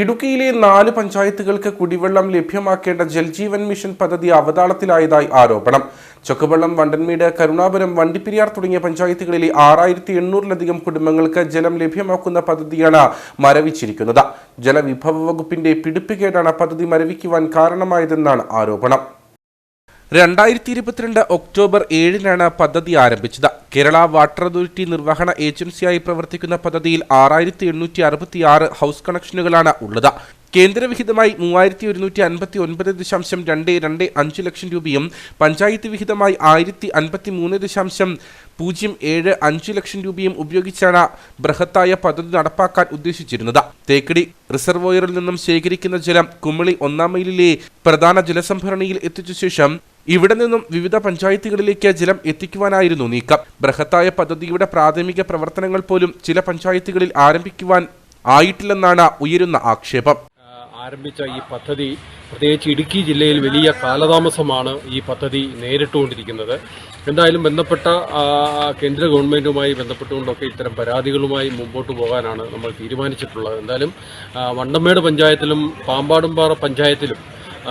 ഇടുക്കിയിലെ നാല് പഞ്ചായത്തുകൾക്ക് കുടിവെള്ളം ലഭ്യമാക്കേണ്ട ജൽജീവൻ മിഷൻ പദ്ധതി അവതാളത്തിലായതായി ആരോപണം. ചൊക്കുവെള്ളം വണ്ടൻമേട് കരുണാപുരം വണ്ടിപ്പെരിയാർ തുടങ്ങിയ പഞ്ചായത്തുകളിലെ ആറായിരത്തി എണ്ണൂറിലധികം കുടുംബങ്ങൾക്ക് ജലം ലഭ്യമാക്കുന്ന പദ്ധതിയാണ് മരവിച്ചിരിക്കുന്നത്. ജലവിഭവ വകുപ്പിന്റെ പിടിപ്പുകേടാണ് പദ്ധതി മരവിക്കുവാൻ കാരണമായതെന്നാണ് ആരോപണം. രണ്ടായിരത്തി ഇരുപത്തിരണ്ട് ഒക്ടോബർ ഏഴിനാണ് പദ്ധതി ആരംഭിച്ചത്. കേരള വാട്ടർ അതോറിറ്റി നിർവഹണ ഏജൻസിയായി പ്രവർത്തിക്കുന്ന പദ്ധതിയിൽ ആറായിരത്തി എണ്ണൂറ്റി അറുപത്തി ആറ് ഹൗസ് കണക്ഷനുകളാണ് ഉള്ളത്. കേന്ദ്രവിഹിതമായി മൂവായിരത്തി ഒരുന്നൂറ്റി അൻപത്തി ഒൻപത് ദശാംശം രണ്ട് രണ്ട് അഞ്ച് ലക്ഷം രൂപയും പഞ്ചായത്ത് വിഹിതമായി ആയിരത്തി അൻപത്തി മൂന്ന് ദശാംശം പൂജ്യം ഏഴ് അഞ്ച് ലക്ഷം രൂപയും ഉപയോഗിച്ചാണ് ബൃഹത്തായ പദ്ധതി നടപ്പാക്കാൻ ഉദ്ദേശിച്ചിരുന്നത്. തേക്കടി റിസർവോയറിൽ നിന്നും ശേഖരിക്കുന്ന ജലം കുമിളി ഒന്നാം മൈലിലെ പ്രധാന ജലസംഭരണിയിൽ എത്തിച്ച ശേഷം ഇവിടെ നിന്നും വിവിധ പഞ്ചായത്തുകളിലേക്ക് ജലം എത്തിക്കുവാനായിരുന്നു നീക്കം. ബൃഹത്തായ പദ്ധതിയുടെ പ്രാഥമിക പ്രവർത്തനങ്ങൾ പോലും ചില പഞ്ചായത്തുകളിൽ ആരംഭിക്കുവാൻ ആയിട്ടില്ലെന്നാണ് ഉയരുന്ന ആക്ഷേപം. ആരംഭിച്ച ഈ പദ്ധതി പ്രത്യേകിച്ച് ഇടുക്കി ജില്ലയിൽ വലിയ കാലതാമസമാണ് ഈ പദ്ധതി നേരിട്ടുകൊണ്ടിരിക്കുന്നത്. എന്തായാലും ബന്ധപ്പെട്ട കേന്ദ്ര ഗവൺമെന്റുമായി ബന്ധപ്പെട്ടുകൊണ്ടൊക്കെ ഇത്തരം പരാതികളുമായി മുമ്പോട്ട് പോകാനാണ് നമ്മൾ തീരുമാനിച്ചിട്ടുള്ളത്. എന്തായാലും വണ്ടമേട് പഞ്ചായത്തിലും പാമ്പാടുംപാറ പഞ്ചായത്തിലും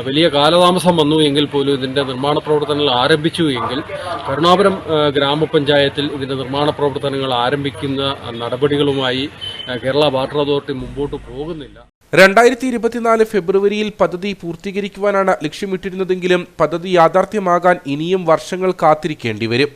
വലിയ കാലതാമസം വന്നു എങ്കിൽ പോലും ഇതിന്റെ നിർമ്മാണ പ്രവർത്തനങ്ങൾ ആരംഭിച്ചു എങ്കിൽ കരുണാപുരം ഗ്രാമപഞ്ചായത്തിൽ ഇതിന്റെ നിർമ്മാണ പ്രവർത്തനങ്ങൾ ആരംഭിക്കുന്ന നടപടികളുമായി കേരള വാട്ടർ അതോറിറ്റി മുമ്പോട്ട് പോകുന്നില്ല. രണ്ടായിരത്തി ഇരുപത്തിനാല് ഫെബ്രുവരിയിൽ പദ്ധതി പൂർത്തീകരിക്കുവാനാണ് ലക്ഷ്യമിട്ടിരുന്നതെങ്കിലും പദ്ധതി യാഥാർത്ഥ്യമാകാൻ ഇനിയും വർഷങ്ങൾ കാത്തിരിക്കേണ്ടി വരും.